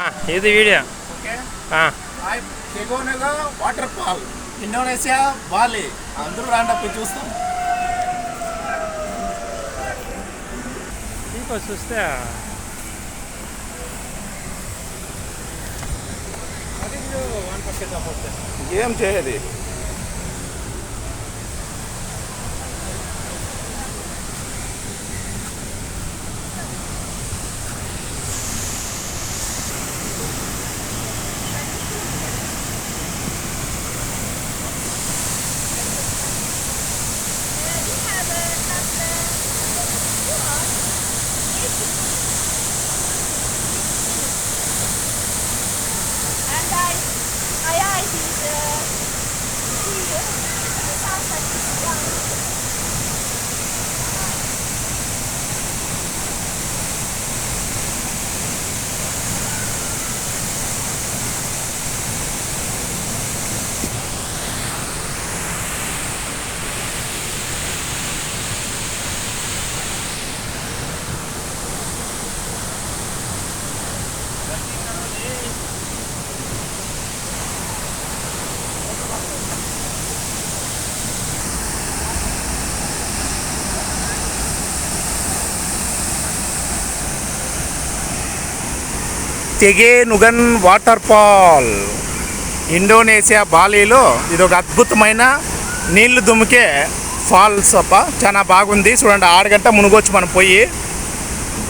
ఆ, ఇది video. Okay. ఆ, తెగోనగా వాటర్ ఫాల్. Indonesia Bali. అందరూ రాండప్పి చూస్తాం. ఇంకో చూస్తే ఏం చేయది? తెగే నుగన్ వాటర్ ఫాల్. ఇండోనేషియా బాలీలో ఇది ఒక అద్భుతమైన నీళ్ళు దుమికే ఫాల్స్ అప్ప చాలా బాగుంది. చూడండి ఆడగంట మునుగొచ్చు మనం పోయి.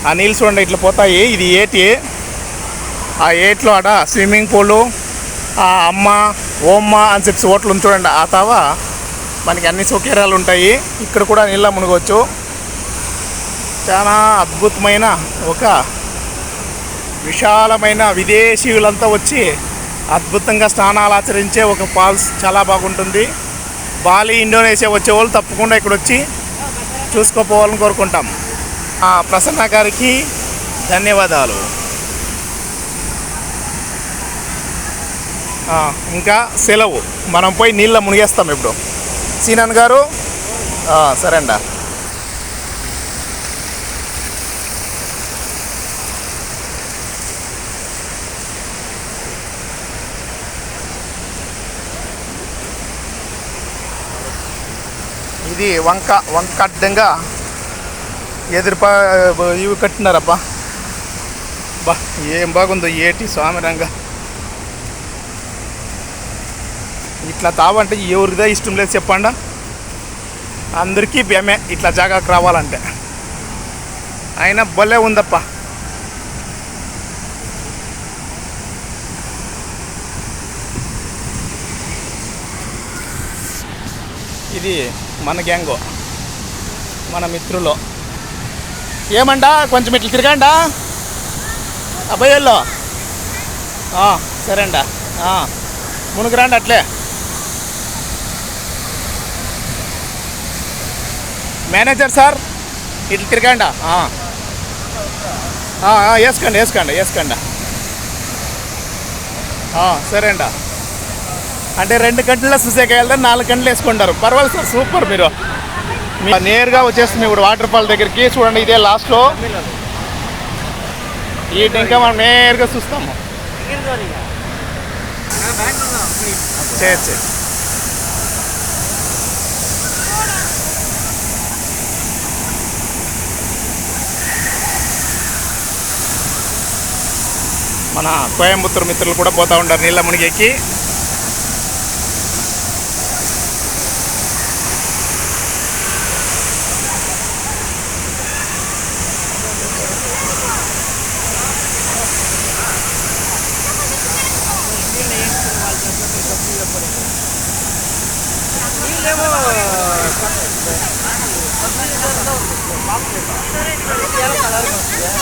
ఆ నీళ్ళు చూడండి ఇట్లా పోతాయి. ఇది ఏటి? ఆ ఏట్లో ఆడ స్విమ్మింగ్ పూలు ఆ అమ్మ ఓమ్మ అని చెప్పి ఓట్లు చూడండి ఆ తావ మనకి అన్ని సౌకర్యాలు ఉంటాయి. ఇక్కడ కూడా నీళ్ళ మునగవచ్చు చాలా అద్భుతమైన ఒక విశాలమైన విదేశీయులంతా వచ్చి అద్భుతంగా స్నానాలు ఆచరించే ఒక ఫాల్స్ చాలా బాగుంటుంది. బాలి ఇండోనేషియా వచ్చే వాళ్ళు తప్పకుండా ఇక్కడ వచ్చి చూసుకోపోవాలని కోరుకుంటాం. ప్రసన్న గారికి ధన్యవాదాలు. ఇంకా సెలవు. మనం పోయి నీళ్ళ మునిగేస్తాం ఇప్పుడు. సీనన్ గారు సరే అండి ఇది వంక వంక అడ్డంగా ఎదురుపా ఇవి కట్టినారబ్బా. బా ఏం బాగుందో ఏటి స్వామి రంగ. ఇట్లా తావంటే ఎవరిదే ఇష్టం లేదు చెప్పండి. అందరికీ భయమే ఇట్లా జాగాకు రావాలంటే. అయినా భలే ఉందప్ప. ఇది మన గ్యాంగు మన మిత్రులు. ఏమండా? కొంచెం ఇట్లు తిరగండా? అబ్బాయిల్లో సరే అండా మునుగురాండి అట్లే. మేనేజర్ సార్ ఇట్లు తిరగండా? వేసుకోండి వేసుకోండి వేసుకోండి. సరే అండా అంటే రెండు గంటల్లో చూసేకి వెళ్తే నాలుగు గంటలు వేసుకుంటారు. పర్వాలేదు సార్ సూపర్ మీరు. నేరుగా వచ్చేస్తుంది ఇప్పుడు వాటర్ ఫాల్ దగ్గరికి. చూడండి ఇదే లాస్ట్లో ఈ ఇంకా మనం నేరుగా చూస్తాము. చేయొచ్చు మన కోయంబత్తూరు మిత్రులు కూడా పోతా ఉంటారు నీళ్ళ మునిగెక్కి ಇಲ್ಲೇಮೋ ಕಲರ್ ಬರ್ತದೆ